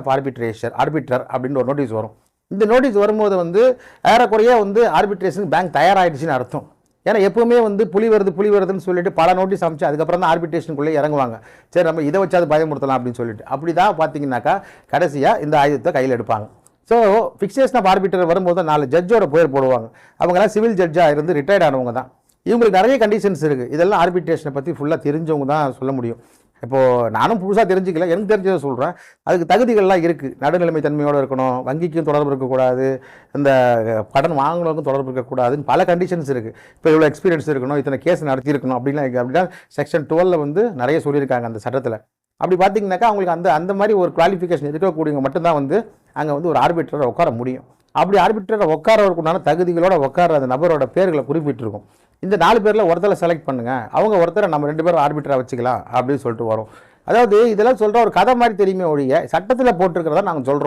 Of ஆர்பிட்ரேஷர் ஆர்பிட்ரர் அப்படின்னு ஒரு notice வரும். இந்த நோட்டீஸ் வரும்போது வந்து ஏறக்குறைய வந்து ஆர்பிட்ரேஷன் பேங்க் தயாராகிடுச்சின்னு அர்த்தம். ஏன்னா எப்பவுமே வந்து புலி வருது புலி வருதுன்னு சொல்லிட்டு பல நோட்டீஸ் அமைச்சு அதுக்கப்புறம் தான் ஆர்பிட்ரேஷனுக்குள்ளே இறங்குவாங்க. சரி நம்ம இதை வச்சாது பயமுறுத்தலாம் அப்படின்னு சொல்லிட்டு. அப்படி தான் பார்த்தீங்கன்னாக்கா கடைசியாக இந்த ஆயுதத்தை கையில் எடுப்பாங்க. ஸோ ஃபிக்ஸேஷன் ஆஃப் ஆர்பிட்டர் வரும்போது நாலு ஜட்ஜோட பேர் போடுவாங்க. அவங்கெல்லாம் சிவில் ஜட்ஜாக இருந்து ரிட்டையர்ட் ஆனவங்க தான். இவங்களுக்கு நிறைய கண்டிஷன்ஸ் இருக்குது இதெல்லாம் ஆர்பிட்ரேஷனை பற்றி ஃபுல்லாக தெரிஞ்சவங்க தான் சொல்ல முடியும். இப்போது நானும் புதுசாக தெரிஞ்சுக்கல எனக்கு தெரிஞ்சதை சொல்கிறேன் அதுக்கு தகுதிகள்லாம் இருக்குது நடுநிலைமை தன்மையோடு இருக்கணும் வங்கிக்கும் தொடர்பு இருக்கக்கூடாது இந்த கடன் வாங்கினவருக்கும் தொடர்பு இருக்கக்கூடாதுன்னு பல கண்டிஷன்ஸ் இருக்குது இப்போ இவ்வளோ எக்ஸ்பீரியன்ஸ் இருக்கணும் இத்தனை கேஸ் நடத்தியிருக்கணும் அப்படின்லாம் அப்படின்னா செக்ஷன் டுவெலில் வந்து நிறைய சொல்லியிருக்காங்க அந்த சட்டத்தில். அப்படி பார்த்தீங்கன்னாக்கா அவங்களுக்கு அந்த அந்த மாதிரி ஒரு குவாலிஃபிகேஷன் இருக்கக்கூடியவங்க மட்டும்தான் வந்து அங்கே வந்து ஒரு ஆர்பிட்டரை உட்கார முடியும். அப்படி ஆர்பிட்டரை உட்காரவருக்குண்டான தகுதிகளோட உட்கார அந்த நபரோட பேர்களை குறிப்பிட்டிருக்கும். இந்த நாலு பேரில் ஒருத்தரை செலக்ட் பண்ணுங்க. அவங்க ஒருத்தரை நம்ம ரெண்டு பேரும் ஆர்பிட்டராக வச்சுக்கலாம் அப்படின்னு சொல்லிட்டு வரோம். அதாவது இதெல்லாம் சொல்கிற ஒரு கதை மாதிரி தெரியுமே ஒழிய சட்டத்தில் போட்டிருக்கிறதா நாங்கள் சொல்கிறோம்